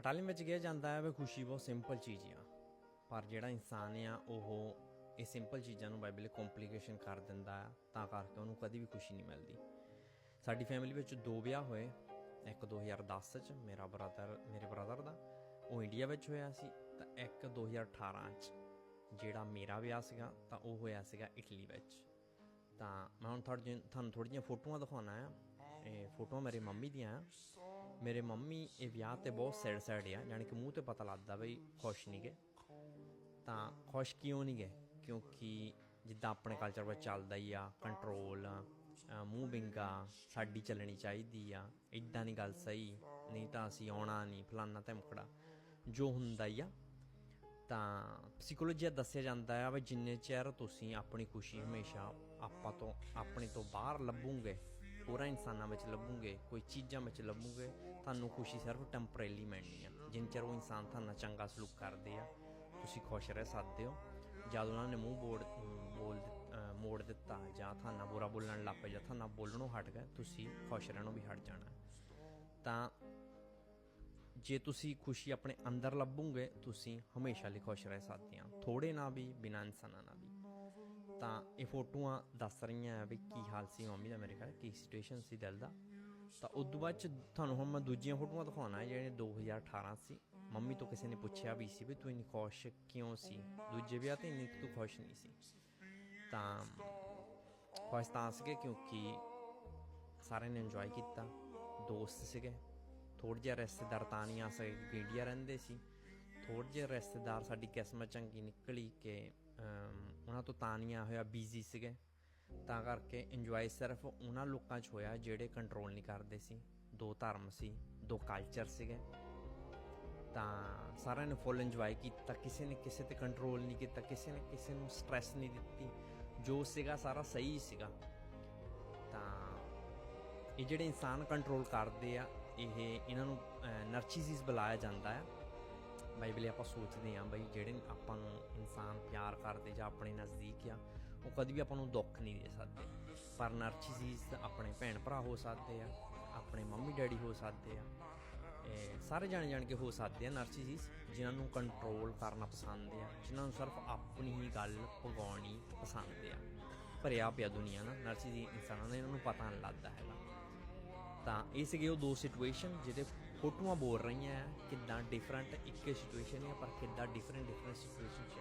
Italian ਵਿੱਚ ਕਿਹਾ ਜਾਂਦਾ ਹੈ ਵੀ ਖੁਸ਼ੀ ਬਹੁਤ ਸਿੰਪਲ ਚੀਜ਼ ਆ। ਪਰ ਜਿਹੜਾ ਇਨਸਾਨ ਆ, ਉਹ ਇਹ ਸਿੰਪਲ ਚੀਜ਼ਾਂ ਨੂੰ ਬਾਈਬਲ ਕੰਪਲਿਕੇਸ਼ਨ ਕਰ ਦਿੰਦਾ ਆ, ਤਾਂ ਕਰਕੇ ਉਹਨੂੰ ਕਦੀ ਵੀ ਖੁਸ਼ੀ ਨਹੀਂ ਮਿਲਦੀ। ਸਾਡੀ ਫੈਮਿਲੀ ਵਿੱਚ ਦੋ ਵਿਆਹ ਹੋਏ, ਇੱਕ 2010 ਚ ਮੇਰਾ ਬ੍ਰਦਰ ਮੇਰੇ ਬ੍ਰਦਰ ਦਾ, ਉਹ ਇੰਡੀਆ ਵਿੱਚ ਹੋਇਆ ਸੀ, ਤਾਂ ਇੱਕ 2018 ਚ ਜਿਹੜਾ ਮੇਰਾ ਵਿਆਹ ਸੀਗਾ, ਤਾਂ ਉਹ ਹੋਇਆ ਸੀਗਾ ਇਟਲੀ ਵਿੱਚ। ਤਾਂ ਮੈਂ ਹੁਣ ਤੁਹਾਡੇ ਤੁਹਾਨੂੰ ਥੋੜ੍ਹੀਆਂ ਫੋਟੋਆਂ ਦਿਖਾਉਣਾ ਆ। ਇਹ ਫੋਟੋਆਂ ਮੇਰੇ ਮੰਮੀ ਦੀਆਂ ਆ। ਮੇਰੇ ਮੰਮੀ ਇਹ ਵਿਆਹ ਤੇ ਬਹੁਤ ਸੈਡ ਸੈਡ ਆ ਯਾਨੀ ਕਿ ਮੂੰਹ ਤੇ ਪਤਾ ਲੱਗਦਾ ਬਈ ਖੁਸ਼ ਨਹੀਂ ਗਏ। ਤਾਂ ਖੁਸ਼ ਕਿਉਂ ਨਹੀਂ ਗਏ? ਕਿਉਂਕਿ ਜਿੱਦਾਂ ਆਪਣੇ ਕਲਚਰ ਵਿੱਚ ਚੱਲਦਾ ਹੀ ਆ ਕੰਟਰੋਲ ਮੂੰਹ ਬਿੰਗਾ, ਸਾਡੀ ਚੱਲਣੀ ਚਾਹੀਦੀ ਆ। ਇਦਾਂ ਦੀ ਗੱਲ ਸਹੀ, ਨਹੀਂ ਤਾਂ ਅਸੀਂ ਆਉਣਾ ਨਹੀਂ, ਫਲਾਨਾ ਧਮਕੜਾ। ਜੋ ਹੁੰਦਾ ਹੀ ਆ। ਤਾਂ ਪਸਿਕੋਲੋਜੀ ਦੱਸਿਆ ਜਾਂਦਾ ਹੈ ਵੀ ਜਿੰਨੇ ਚਿਰ ਤੁਸੀਂ ਆਪਣੀ ਖੁਸ਼ੀ ਹਮੇਸ਼ਾ ਆਪਾਂ ਤੋਂ, ਆਪਣੇ ਤੋਂ ਬਾਹਰ ਲੱਭੋਗੇ ਪੂਰਾ ਇਨਸਾਨਾਂ ਵਿੱਚ ਲੱਭੋਗੇ, ਕੋਈ ਚੀਜ਼ਾਂ ਵਿੱਚ ਲੱਭੋਗੇ, ਤੁਹਾਨੂੰ ਖੁਸ਼ੀ ਸਿਰਫ ਟੈਂਪਰੇਰੀ ਮਿਲਣੀ ਆ। ਜਿੰਨ ਚਿਰ ਉਹ ਇਨਸਾਨ ਤੁਹਾਨੂੰ ਚੰਗਾ ਸਲੂਕ ਕਰਦੇ ਆ, ਤੁਸੀਂ ਖੁਸ਼ ਰਹਿ ਸਕਦੇ ਹੋ। ਜਦ ਉਹਨਾਂ ਨੇ ਮੂੰਹ ਬੋੜ, ਬੋਲ ਦਿੱਤ- ਮੋੜ ਦਿੱਤਾ, ਜਾਂ ਤੁਹਾਨੂੰ ਬੁਰਾ ਬੋਲਣ ਲੱਗ ਪਏ, ਜਾਂ ਤੁਹਾਨੂੰ ਬੋਲਣੋਂ ਹਟ ਗਏ, ਤੁਸੀਂ ਖੁਸ਼ ਰਹਿਣੋਂ ਵੀ ਹਟ ਜਾਣਾ। ਤਾਂ ਜੇ ਤੁਸੀਂ ਖੁਸ਼ੀ ਆਪਣੇ ਅੰਦਰ ਲੱਭੋਗੇ, ਤੁਸੀਂ ਹਮੇਸ਼ਾ ਲਈ ਖੁਸ਼ ਰਹਿ ਸਕਦੇ ਆ ਥੋੜੇ ਨਾ ਵੀ, ਬਿਨਾਂ ਇਨਸਾਨਾਂ ਨਾਲ ਵੀ। ਤਾਂ ਇਹ ਫੋਟੋਆਂ ਦੱਸ ਰਹੀਆਂ ਵੀ ਕੀ ਹਾਲ ਸੀ ਮੰਮੀ ਦਾ ਮੇਰੇ ਘਰ ਕੀ ਸਿਚੁਏਸ਼ਨ ਸੀ ਦਿਲ ਦਾ। ਤਾਂ ਉਦੋਂ ਬਾਅਦ ਚ ਤੁਹਾਨੂੰ ਹੁਣ ਮੈਂ ਦੂਜੀਆਂ ਫੋਟੋਆਂ ਦਿਖਾਉਣਾ ਜਿਹੜੇ 2018 ਸੀ। ਮੰਮੀ ਤੋਂ ਕਿਸੇ ਨੇ ਪੁੱਛਿਆ ਵੀ ਸੀ ਵੀ ਤੂੰ ਇੰਨੀ ਖੁਸ਼ ਕਿਉਂ ਸੀ? ਦੂਜੇ ਵਿਆਹ ਤੇ ਇੰਨੀ ਤੂੰ ਖੁਸ਼ ਨਹੀਂ ਸੀ। ਤਾਂ ਖੁਸ਼ ਤਾਂ ਸੀਗੇ ਕਿਉਂਕਿ ਸਾਰਿਆਂ ਨੇ ਇੰਜੋਏ ਕੀਤਾ। ਦੋਸਤ ਸੀਗੇ। ਥੋੜ੍ਹੇ ਜਿਹੇ ਰਿਸ਼ਤੇਦਾਰ ਤਾਂ ਨਹੀਂ ਆ ਸਕੇ ਇੰਡੀਆ ਰਹਿੰਦੇ ਸੀ। ਥੋੜ੍ਹੇ ਜਿਹੇ ਰਿਸ਼ਤੇਦਾਰ ਸਾਡੀ ਕਿਸਮਤ ਚੰਗੀ ਨਿਕਲੀ ਕਿ ਉਹਨਾਂ ਤੋਂ ਤਾਂ ਨਹੀਂ ਆ ਹੋਇਆ ਬਿਜ਼ੀ ਸੀਗੇ। ਤਾਂ ਕਰਕੇ ਇੰਜੋਏ ਸਿਰਫ ਉਹਨਾਂ ਲੋਕਾਂ 'ਚ ਹੋਇਆ ਜਿਹੜੇ ਕੰਟਰੋਲ ਨਹੀਂ ਕਰਦੇ ਸੀ। ਦੋ ਧਰਮ ਸੀ, ਦੋ ਕਲਚਰ ਸੀਗੇ। ਤਾਂ ਸਾਰਿਆਂ ਨੇ ਫੁੱਲ ਇੰਜੋਏ ਕੀਤਾ, ਕਿਸੇ ਨੇ ਕਿਸੇ ਤੇ ਕੰਟਰੋਲ ਨਹੀਂ ਕੀਤਾ, ਕਿਸੇ ਨੇ ਕਿਸੇ ਨੂੰ ਸਟ੍ਰੈਸ ਨਹੀਂ ਦਿੱਤੀ। ਜੋ ਸੀਗਾ ਸਾਰਾ ਸਹੀ ਸੀਗਾ। ਤਾਂ ਇਹ ਜਿਹੜੇ ਇਨਸਾਨ ਕੰਟਰੋਲ ਕਰਦੇ ਆ, ਇਹ ਇਹਨਾਂ ਨੂੰ ਨਰਚਿਸਿਸ ਬੁਲਾਇਆ ਜਾਂਦਾ ਹੈ ਬਾਈਬਲ ਆਪਾਂ ਸੋਚਦੇ ਆ ਬਈ ਜਿਹੜੇ ਆਪਾਂ ਨੂੰ ਇਨਸਾਨ ਪਿਆਰ ਕਰਦੇ ਜਾਂ ਆਪਣੇ ਨਜ਼ਦੀਕ ਆ, ਉਹ ਕਦੀ ਵੀ ਆਪਾਂ ਨੂੰ ਦੁੱਖ ਨਹੀਂ ਦੇ ਸਕਦੇ। ਪਰ ਨਰਚਿਸਿਸ ਆਪਣੇ ਭੈਣ ਭਰਾ ਹੋ ਸਕਦੇ ਆ, ਆਪਣੇ ਮੰਮੀ ਡੈਡੀ ਹੋ ਸਕਦੇ ਆ ਸਾਰੇ ਜਾਣੇ ਜਾਣ ਕੇ ਹੋ ਸਕਦੇ ਆ ਨਰਚਿਸਿਸ ਜਿਨ੍ਹਾਂ ਨੂੰ ਕੰਟਰੋਲ ਕਰਨਾ ਪਸੰਦ ਆ, ਜਿਨ੍ਹਾਂ ਨੂੰ ਸਿਰਫ ਆਪਣੀ ਹੀ ਗੱਲ ਪਗਾਉਣੀ ਪਸੰਦ ਆ। ਭਰਿਆ ਪਿਆ ਦੁਨੀਆ ਨਾ ਨਰਚਿਸਿਸ ਇਨਸਾਨਾਂ ਦਾ, ਇਹਨਾਂ ਨੂੰ ਪਤਾ ਨਹੀਂ ਲੱਗਦਾ ਹੈਗਾ। ਤਾਂ ਇਹ ਸੀਗੇ ਉਹ ਦੋ ਸਿਚੁਏਸ਼ਨ ਜਿਹਦੇ ਫੋਟੋਆਂ ਬੋਲ ਰਹੀਆਂ ਆ, ਕਿੱਦਾਂ ਡਿਫਰੈਂਟ ਇੱਕ ਸਿਚੁਏਸ਼ਨ ਹੈ ਪਰ ਕਿੱਦਾਂ ਡਿਫਰੈਂਟ ਡਿਫਰੈਂਟ ਸਿਚੁਏਸ਼ਨ ਚ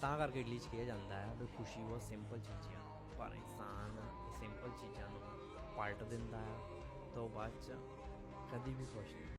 ਤਾਂ ਕਰਕੇ ਇਟਲੀ ਚ ਕਿਹਾ ਜਾਂਦਾ ਹੈ ਵੀ ਖੁਸ਼ੀ ਉਹ ਸਿੰਪਲ ਚੀਜ਼ਾਂ, ਪਰ ਇਨਸਾਨ ਸਿੰਪਲ ਚੀਜ਼ਾਂ ਨੂੰ ਪਲਟ ਦਿੰਦਾ ਹੈ, ਤੋਂ ਬਾਅਦ ਚ ਕਦੀ ਵੀ ਖੁਸ਼ ਨਹੀਂ।